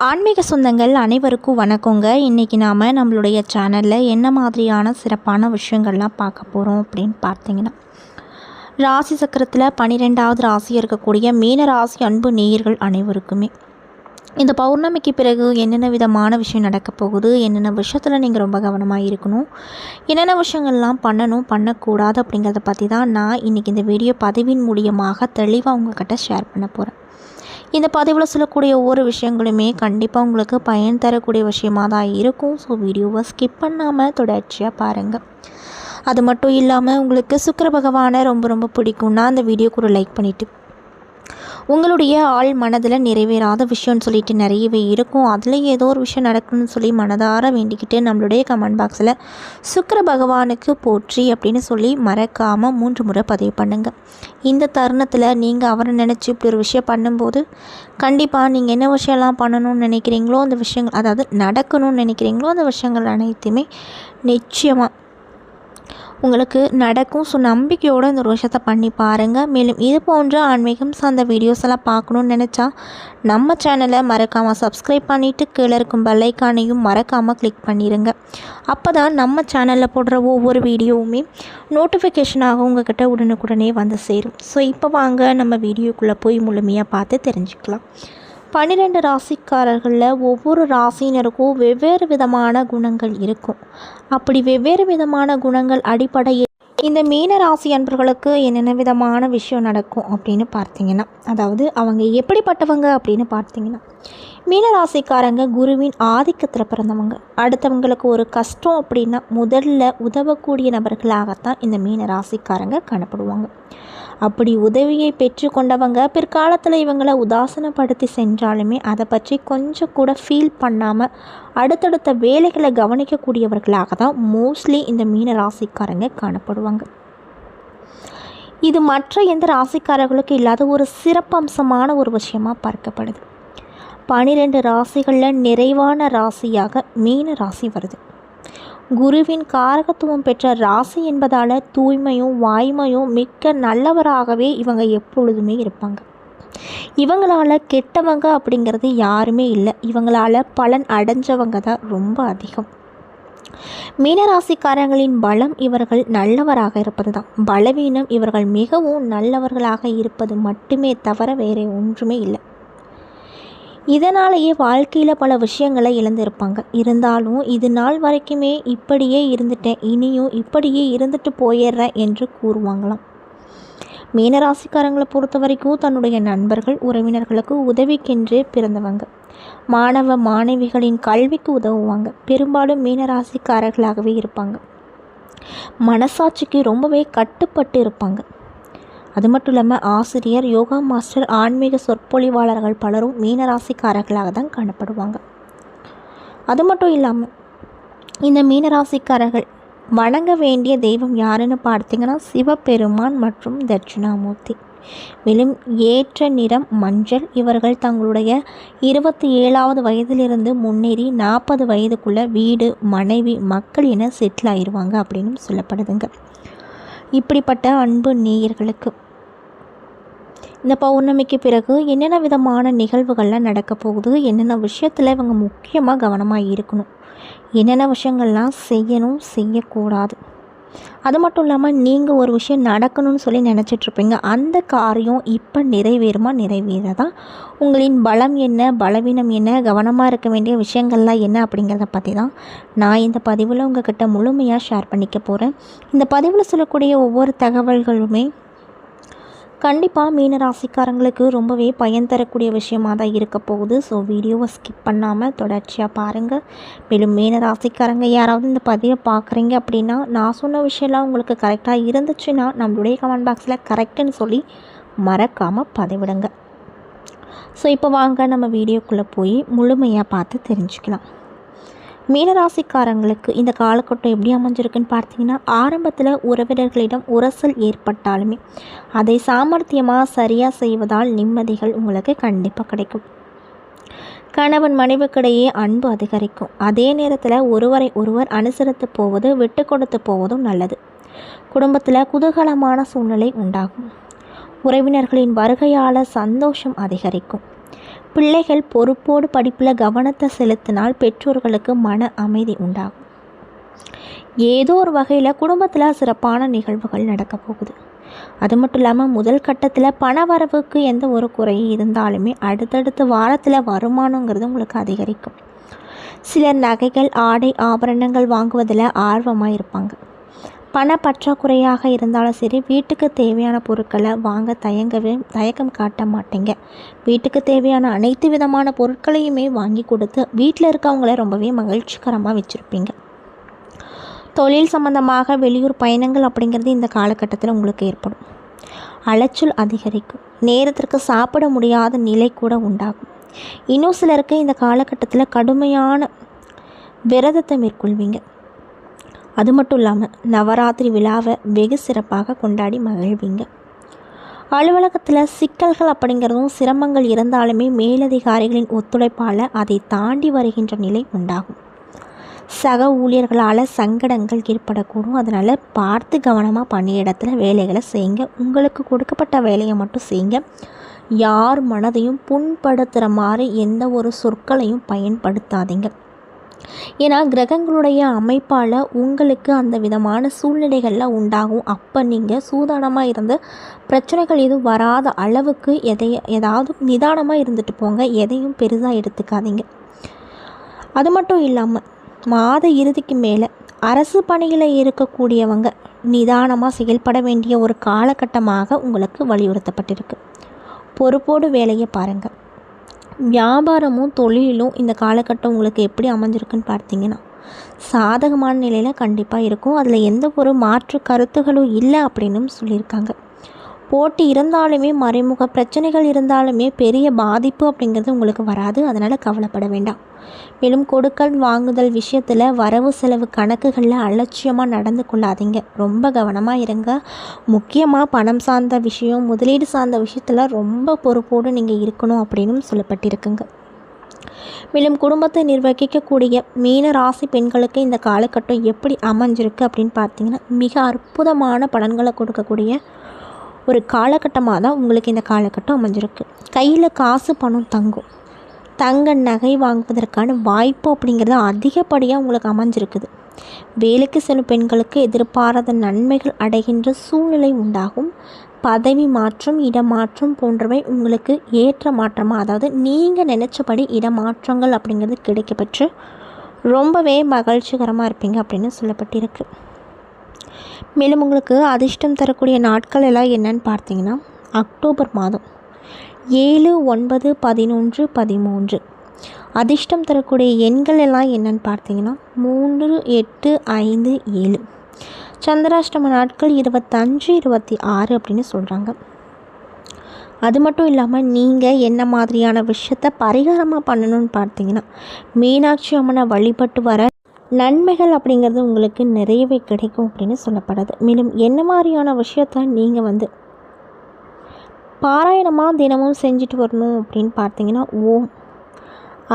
ஆன்மீக சொந்தங்கள் அனைவருக்கும் வணக்கங்க. இன்றைக்கி நாம் நம்மளுடைய சேனலில் என்ன மாதிரியான சிறப்பான விஷயங்கள்லாம் பார்க்க போகிறோம் அப்படின்னு பார்த்தீங்கன்னா ராசி சக்கரத்தில் பன்னிரெண்டாவது ராசியாக இருக்கக்கூடிய மீன ராசி அன்பு நேயர்கள் அனைவருக்குமே இந்த பௌர்ணமிக்கு பிறகு என்னென்ன விதமான விஷயம் நடக்க போகுது என்னென்ன விஷயத்தில் நீங்கள் ரொம்ப கவனமாக இருக்கணும் என்னென்ன விஷயங்கள்லாம் பண்ணணும் பண்ணக்கூடாது அப்படிங்கிறத பற்றி தான் நான் இன்றைக்கி இந்த வீடியோ பதிவின் மூலியமாக தெளிவாக உங்கள்கிட்ட ஷேர் பண்ண போகிறேன் இந்த பதிவில் சொல்லக்கூடிய ஒவ்வொரு விஷயங்களுமே கண்டிப்பாக உங்களுக்கு பயன் தரக்கூடிய விஷயமாக தான் இருக்கும். ஸோ வீடியோவை ஸ்கிப் பண்ணாமல் தொடர்ச்சியாக பாருங்கள் அது மட்டும் இல்லாமல் உங்களுக்கு சுக்கர பகவானை ரொம்ப ரொம்ப பிடிக்கும்னா அந்த வீடியோக்கு ஒரு லைக் பண்ணிவிட்டு உங்களுடைய ஆள் மனதில் நிறைவேறாத விஷயம்னு சொல்லிட்டு நிறையவே இருக்கும். அதில் ஏதோ ஒரு விஷயம் நடக்கணும்னு சொல்லி மனதார வேண்டிக்கிட்டு நம்மளுடைய கமெண்ட் பாக்ஸில் சுக்கர பகவானுக்கு போற்றி அப்படின்னு சொல்லி மறக்காமல் மூன்று முறை பதிவு பண்ணுங்கள் இந்த தருணத்தில் நீங்கள் அவரை நினச்சி இப்படி ஒரு விஷயம் பண்ணும்போது கண்டிப்பாக நீங்கள் என்ன விஷயம்லாம் பண்ணணும்னு நினைக்கிறீங்களோ அந்த விஷயங்கள் அதாவது நடக்கணும்னு நினைக்கிறீங்களோ அந்த விஷயங்கள் அனைத்துமே நிச்சயமாக உங்களுக்கு நடக்கும். ஸோ நம்பிக்கையோடு இந்த ஒரு விஷயத்தை பண்ணி பாருங்கள் மேலும் இது போன்ற ஆன்மீகம் சார்ந்த வீடியோஸ் எல்லாம் பார்க்கணுன்னு நினச்சா நம்ம சேனலை மறக்காமல் சப்ஸ்கிரைப் பண்ணிவிட்டு கீழே இருக்கும் பெல்லைக்கானையும் மறக்காமல் கிளிக் பண்ணிடுங்க அப்போ தான் நம்ம சேனலில் போடுற ஒவ்வொரு வீடியோவுமே நோட்டிஃபிகேஷனாக உங்ககிட்ட உடனுக்குடனே வந்து சேரும். ஸோ இப்போ வாங்க நம்ம வீடியோக்குள்ளே போய் முழுமையாக பார்த்து தெரிஞ்சுக்கலாம். பன்னிரெண்டு ராசிக்காரர்களில் ஒவ்வொரு ராசியினருக்கும் வெவ்வேறு விதமான குணங்கள் இருக்கும். அப்படி வெவ்வேறு விதமான குணங்கள் அடிப்படையில் இந்த மீன ராசி அன்பர்களுக்கு என்னென்ன விதமான விஷயம் நடக்கும் அப்படின்னு பார்த்தீங்கன்னா அதாவது அவங்க எப்படிப்பட்டவங்க அப்படின்னு பார்த்தீங்கன்னா மீன ராசிக்காரங்க குருவின் ஆதிக்கத்தில் பிறந்தவங்க. அடுத்தவங்களுக்கு ஒரு கஷ்டம் அப்படின்னா முதல்ல உதவக்கூடிய நபர்களாகத்தான் இந்த மீன ராசிக்காரங்க காணப்படுவாங்க. அப்படி உதவியை பெற்று கொண்டவங்க பிற்காலத்தில் இவங்களை உதாசனப்படுத்தி சென்றாலுமே அதை பற்றி கொஞ்சம் கூட ஃபீல் பண்ணாமல் அடுத்தடுத்த வேலைகளை கவனிக்கக்கூடியவர்களாக தான் மோஸ்ட்லி இந்த மீன ராசிக்காரங்க காணப்படுவாங்க. இது மற்ற எந்த ராசிக்காரர்களுக்கு இல்லாத ஒரு சிறப்பம்சமான ஒரு விஷயமாக பார்க்கப்படுது. பனிரெண்டு ராசிகளில் நிறைவான ராசியாக மீன ராசி வருது. குருவின் காரகத்துவம் பெற்ற ராசி என்பதால் தூய்மையும் வாய்மையும் மிக்க நல்லவராகவே இவங்க எப்பொழுதுமே இருப்பாங்க. இவங்களால் கெட்டவங்க அப்படிங்கிறது யாருமே இல்லை. இவங்களால் பலன் அடைஞ்சவங்க தான் ரொம்ப அதிகம். மீனராசிக்காரங்களின் பலம் இவர்கள் நல்லவராக இருப்பது தான். பலவீனம் இவர்கள் மிகவும் நல்லவர்களாக இருப்பது மட்டுமே தவிர வேறு ஒன்றுமே இல்லை. இதனாலேயே வாழ்க்கையில் பல விஷயங்களை இழந்திருப்பாங்க. இருந்தாலும் இது நாள் வரைக்குமே இப்படியே இருந்துட்டேன். இனியும் இப்படியே இருந்துட்டு போயிடுறேன் என்று கூறுவாங்களாம். மீனராசிக்காரங்களை பொறுத்த வரைக்கும் தன்னுடைய நண்பர்கள் உறவினர்களுக்கு உதவிக்கென்றே பிறந்தவங்க. மாணவ மாணவிகளின் கல்விக்கு உதவுவாங்க. பெரும்பாலும் மீனராசிக்காரர்களாகவே இருப்பாங்க. மனசாட்சிக்கு ரொம்பவே கட்டுப்பட்டு இருப்பாங்க. அது மட்டும் இல்லாமல் ஆசிரியர் யோகா மாஸ்டர் ஆன்மீக சொற்பொழிவாளர்கள் பலரும் மீனராசிக்காரர்களாக தான் காணப்படுவாங்க. அது மட்டும் இல்லாமல் இந்த மீனராசிக்காரர்கள் வணங்க வேண்டிய தெய்வம் யாருன்னு பார்த்தீங்கன்னா சிவபெருமான் மற்றும் தட்சிணாமூர்த்தி. மேலும் ஏற்ற நிறம் மஞ்சள். இவர்கள் தங்களுடைய இருபத்தி ஏழாவது வயதிலிருந்து முன்னேறி நாற்பது வயதுக்குள்ளே வீடு மனைவி மக்கள் என செட்டில் ஆயிடுவாங்க அப்படின்னு சொல்லப்படுதுங்க. இப்படிப்பட்ட அன்பு நேயர்களுக்கு. இந்த பௌர்ணமிக்கு பிறகு என்னென்ன விதமான நிகழ்வுகள்லாம் நடக்க போகுது என்னென்ன விஷயத்தில் இவங்க முக்கியமாக கவனமாக இருக்கணும் என்னென்ன விஷயங்கள்லாம் செய்யணும் செய்யக்கூடாது. அது மட்டும் இல்லாமல் நீங்கள் ஒரு விஷயம் நடக்கணும்னு சொல்லி நினச்சிட்ருப்பீங்க அந்த காரியம் இப்போ நிறைவேறுமா? நிறைவேறதா? உங்களின் பலம் என்ன? பலவீனம் என்ன? கவனமாக இருக்க வேண்டிய விஷயங்கள்லாம் என்ன அப்படிங்கிறத பற்றி தான் நான் இந்த பதிவில் உங்ககிட்ட முழுமையாக ஷேர் பண்ணிக்க போகிறேன் இந்த பதிவில் சொல்லக்கூடிய ஒவ்வொரு தகவல்களுமே கண்டிப்பாக மீன ராசிக்காரங்களுக்கு ரொம்பவே பயன் தரக்கூடிய விஷயமாக தான் இருக்க போகுது. ஸோ வீடியோவை ஸ்கிப் பண்ணாமல் தொடர்ச்சியாக பாருங்கள் மேலும் மீன ராசிக்காரங்க யாராவது இந்த பதிவை பார்க்குறீங்க அப்படின்னா நான் சொன்ன விஷயம்லாம் உங்களுக்கு கரெக்டாக இருந்துச்சுன்னா நம்மளுடைய கமெண்ட் பாக்ஸில் கரெக்டுன்னு சொல்லி மறக்காமல் பதிவிடுங்க. ஸோ இப்போ வாங்க நம்ம வீடியோக்குள்ளே போய் முழுமையாக பார்த்து தெரிஞ்சுக்கலாம். மீனராசிக்காரங்களுக்கு இந்த காலகட்டம் எப்படி அமைஞ்சிருக்குன்னு பார்த்தீங்கன்னா ஆரம்பத்தில் உறவினர்களிடம் உரசல் ஏற்பட்டாலுமே அதை சாமர்த்தியமாக சரியாக செய்வதால் நிம்மதிகள் உங்களுக்கு கண்டிப்பாக கிடைக்கும். கணவன் மனைவிக்கிடையே அன்பு அதிகரிக்கும். அதே நேரத்தில் ஒருவரை ஒருவர் அனுசரித்து போவது விட்டு கொடுத்து போவதும் நல்லது. குடும்பத்தில் குதூகலமான சூழ்நிலை உண்டாகும். உறவினர்களின் வருகையால் சந்தோஷம் அதிகரிக்கும். பிள்ளைகள் பொறுப்போடு படிப்பில் கவனத்தை செலுத்தினால் பெற்றோர்களுக்கு மன அமைதி உண்டாகும். ஏதோ ஒரு வகையில் குடும்பத்தில் சிறப்பான நிகழ்வுகள் நடக்க போகுது. அது மட்டும் இல்லாமல் முதல் கட்டத்தில் பண வரவுக்கு எந்த ஒரு குறையும் இருந்தாலுமே அடுத்தடுத்த வாரத்தில் வருமானங்கிறது உங்களுக்கு அதிகரிக்கும். சிலர் நகைகள் ஆடை ஆபரணங்கள் வாங்குவதில் ஆர்வமாக இருப்பாங்க. பண பற்றாக்குறையாக இருந்தாலும் சரி வீட்டுக்கு தேவையான பொருட்களை வாங்க தயங்கவே தயக்கம் காட்ட மாட்டேங்க. வீட்டுக்கு தேவையான அனைத்து விதமான பொருட்களையுமே வாங்கி கொடுத்து வீட்டில் இருக்கவங்கள ரொம்பவே மகிழ்ச்சிகரமாக வச்சுருப்பீங்க. தொழில் சம்பந்தமாக வெளியூர் பயணங்கள் அப்படிங்கிறது இந்த காலகட்டத்தில் உங்களுக்கு ஏற்படும். அலைச்சல் அதிகரிக்கும். நேரத்திற்கு சாப்பிட முடியாத நிலை கூட உண்டாகும். இன்னும் சிலருக்கு இந்த காலகட்டத்தில் கடுமையான விரதத்தை மேற்கொள்வீங்க. அது மட்டும் இல்லாமல் நவராத்திரி விழாவை வெகு சிறப்பாக கொண்டாடி மகிழ்வீங்க. அலுவலகத்தில் சிக்கல்கள் அப்படிங்கிறதும் சிரமங்கள் இருந்தாலுமே மேலதிகாரிகளின் ஒத்துழைப்பால் அதை தாண்டி வருகின்ற நிலை உண்டாகும். சக ஊழியர்களால் சங்கடங்கள் ஏற்படக்கூடும். அதனால் பார்த்து கவனமாக பணியிடத்தில் வேலைகளை செய்யுங்க. உங்களுக்கு கொடுக்கப்பட்ட வேலையை மட்டும் செய்யுங்க. யார் மனதையும் புண்படுத்துகிற மாதிரி எந்த ஒரு சொற்களையும் பயன்படுத்தாதீங்க. ஏன்னா கிரகங்களுடைய அமைப்பால் உங்களுக்கு அந்த விதமான சூழ்நிலைகளில் உண்டாகும். அப்போ நீங்கள் சூதானமாக இருந்து பிரச்சனைகள் எதுவும் வராத அளவுக்கு எதைய ஏதாவது நிதானமாக இருந்துட்டு போங்க. எதையும் பெருசாக எடுத்துக்காதீங்க. அது மட்டும் இல்லாமல் மாத இறுதிக்கு மேலே அரசு பணியில் இருக்கக்கூடியவங்க நிதானமாக செயல்பட வேண்டிய ஒரு காலகட்டமாக உங்களுக்கு வலியுறுத்தப்பட்டிருக்கு. பொறுப்போடு வேலையை பாருங்கள் வியாபாரமும் தொழிலும் இந்த காலகட்டம் உங்களுக்கு எப்படி அமைஞ்சிருக்குன்னு பார்த்தீங்கன்னா சாதகமான நிலையில் கண்டிப்பாக இருக்கும். அதில் எந்த ஒரு மாற்று கருத்துகளும் இல்லை அப்படின்னும் சொல்லியிருக்காங்க. போட்டி இருந்தாலுமே மறைமுக பிரச்சனைகள் இருந்தாலுமே பெரிய பாதிப்பு அப்படிங்கிறது உங்களுக்கு வராது. அதனால் கவலைப்பட வேண்டாம். மேலும் கொடுக்கல் வாங்குதல் விஷயத்தில் வரவு செலவு கணக்குகளில் அலட்சியமாக நடந்து கொள்ளாதீங்க. ரொம்ப கவனமாக இருங்க. முக்கியமாக பணம் சார்ந்த விஷயம் முதலீடு சார்ந்த விஷயத்தில் ரொம்ப பொறுப்போடு நீங்கள் இருக்கணும் அப்படின்னு சொல்லப்பட்டிருக்குங்க. மேலும் குடும்பத்தை நிர்வகிக்கக்கூடிய மீன ராசி பெண்களுக்கு இந்த காலகட்டம் எப்படி அமைஞ்சிருக்கு அப்படின்னு பார்த்தீங்கன்னா மிக அற்புதமான பலன்களை கொடுக்கக்கூடிய ஒரு காலகட்டமாக தான் உங்களுக்கு இந்த காலகட்டம் அமைஞ்சிருக்கு. கையில் காசு பணம் தங்கும். தங்க நகை வாங்குவதற்கான வாய்ப்பு அப்படிங்கிறது அதிகப்படியாக உங்களுக்கு அமைஞ்சிருக்குது. வேலைக்கு செல்லும் பெண்களுக்கு எதிர்பாராத நன்மைகள் அடைகின்ற சூழ்நிலை உண்டாகும். பதவி மாற்றம் இடமாற்றம் போன்றவை உங்களுக்கு ஏற்ற மாற்றமாக அதாவது நீங்கள் நினச்சபடி இடமாற்றங்கள் அப்படிங்கிறது கிடைக்கப்பெற்று ரொம்பவே மகிழ்ச்சிகரமாக இருப்பீங்க அப்படின்னு சொல்லப்பட்டிருக்கு. மேலும் உங்களுக்கு அதிர்ஷ்டம் தரக்கூடிய நாட்கள் எல்லாம் என்னன்னு பார்த்தீங்கன்னா அக்டோபர் மாதம். ஏழு ஒன்பது பதினொன்று பதிமூன்று. அதிர்ஷ்டம் தரக்கூடிய எண்கள் எல்லாம் என்னன்னு பார்த்தீங்கன்னா மூன்று எட்டு ஐந்து ஏழு. சந்திராஷ்டம நாட்கள் இருபத்தஞ்சு இருபத்தி ஆறு அப்படின்னு சொல்கிறாங்க அது மட்டும் இல்லாமல் நீங்கள் என்ன மாதிரியான விஷயத்த பரிகாரமாக பண்ணணும்னு பார்த்தீங்கன்னா மீனாட்சி அம்மனை வழிபட்டு வர நன்மைகள் அப்படிங்கிறது உங்களுக்கு நிறையவே கிடைக்கும் அப்படின்னு சொல்லப்படுது. மேலும் என்ன மாதிரியான விஷயத்த நீங்கள் வந்து பாராயணமாக தினமும் செஞ்சுட்டு வரணும் அப்படின்னு பார்த்தீங்கன்னா ஓம்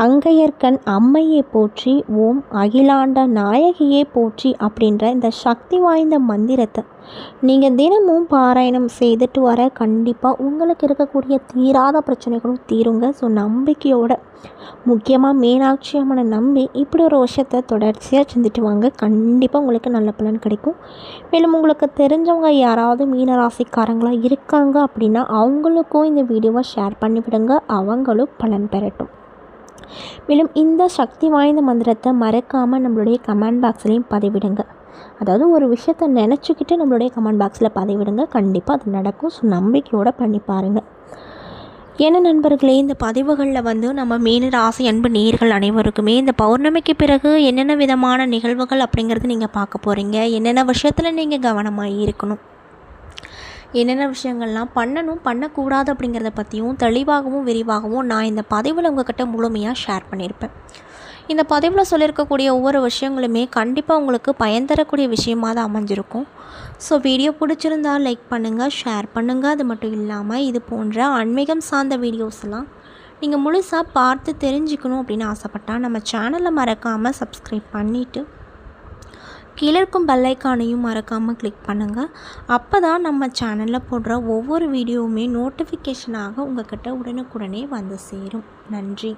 அங்கையர்கண் அம்மையை போற்றி ஓம் அகிலாண்ட நாயகியை போற்றி அப்படின்ற இந்த சக்தி வாய்ந்த மந்திரத்தை நீங்கள் தினமும் பாராயணம் செய்துட்டு வர கண்டிப்பாக உங்களுக்கு இருக்கக்கூடிய தீராத பிரச்சனைகளும் தீருங்க. ஸோ நம்பிக்கையோட முக்கியமாக மீனாட்சி அம்மனை நம்பி இப்படி ஒரு விஷயத்தை தொடர்ச்சியாக செஞ்சுட்டு வாங்க. கண்டிப்பாக உங்களுக்கு நல்ல பலன் கிடைக்கும். மேலும் உங்களுக்கு தெரிஞ்சவங்க யாராவது மீனராசிக்காரங்களாக இருக்காங்க அப்படின்னா அவங்களுக்கும் இந்த வீடியோவை ஷேர் பண்ணிவிடுங்க. அவங்களும் பலன் பெறட்டும். மேலும் இந்த சக்தி வாய்ந்த மந்திரத்தை மறக்காமல் நம்மளுடைய கமெண்ட் பாக்ஸ்லேயும் பதிவிடுங்க. அதாவது ஒரு விஷயத்த நினச்சிக்கிட்டு நம்மளுடைய கமெண்ட் பாக்ஸில் பதிவிடுங்க. கண்டிப்பாக அது நடக்கும். ஸோ நம்பிக்கையோடு பண்ணி பாருங்கள் என்ன நண்பர்களே இந்த பதிவுகளில் வந்து நம்ம மீன ராசி அன்பு நேர்கள் அனைவருக்குமே இந்த பௌர்ணமிக்கு பிறகு என்னென்ன விதமான நிகழ்வுகள் அப்படிங்கிறது நீங்கள் பார்க்க போகிறீங்க என்னென்ன விஷயத்தில் நீங்கள் கவனமாக இருக்கணும்? என்னென்ன விஷயங்கள்லாம் பண்ணணும் பண்ணக்கூடாது அப்படிங்கிறத பற்றியும் தெளிவாகவும் விரிவாகவும் நான் இந்த பதிவில் உங்ககிட்ட முழுமையாக ஷேர் பண்ணியிருப்பேன் இந்த பதிவில் சொல்லியிருக்கக்கூடிய ஒவ்வொரு விஷயங்களுமே கண்டிப்பாக உங்களுக்கு பயன் தரக்கூடிய விஷயமாக தான் அமைஞ்சிருக்கும். ஸோ வீடியோ பிடிச்சிருந்தால் லைக் பண்ணுங்கள் ஷேர் பண்ணுங்கள் அது மட்டும் இல்லாமல் இது போன்ற ஆன்மீகம் சார்ந்த வீடியோஸ்லாம் நீங்கள் முழுசாக பார்த்து தெரிஞ்சுக்கணும் அப்படின்னு ஆசைப்பட்டால் நம்ம சேனலை மறக்காமல் சப்ஸ்கிரைப் பண்ணிவிட்டு கீழே இருக்கும் பெல்லைக்கானையும் மறக்காமல் கிளிக் பண்ணுங்கள் அப்போ தான் நம்ம சேனலில் போடுற ஒவ்வொரு வீடியோவுமே நோட்டிஃபிகேஷனாக உங்கள் கிட்ட உடனுக்குடனே வந்து சேரும். நன்றி.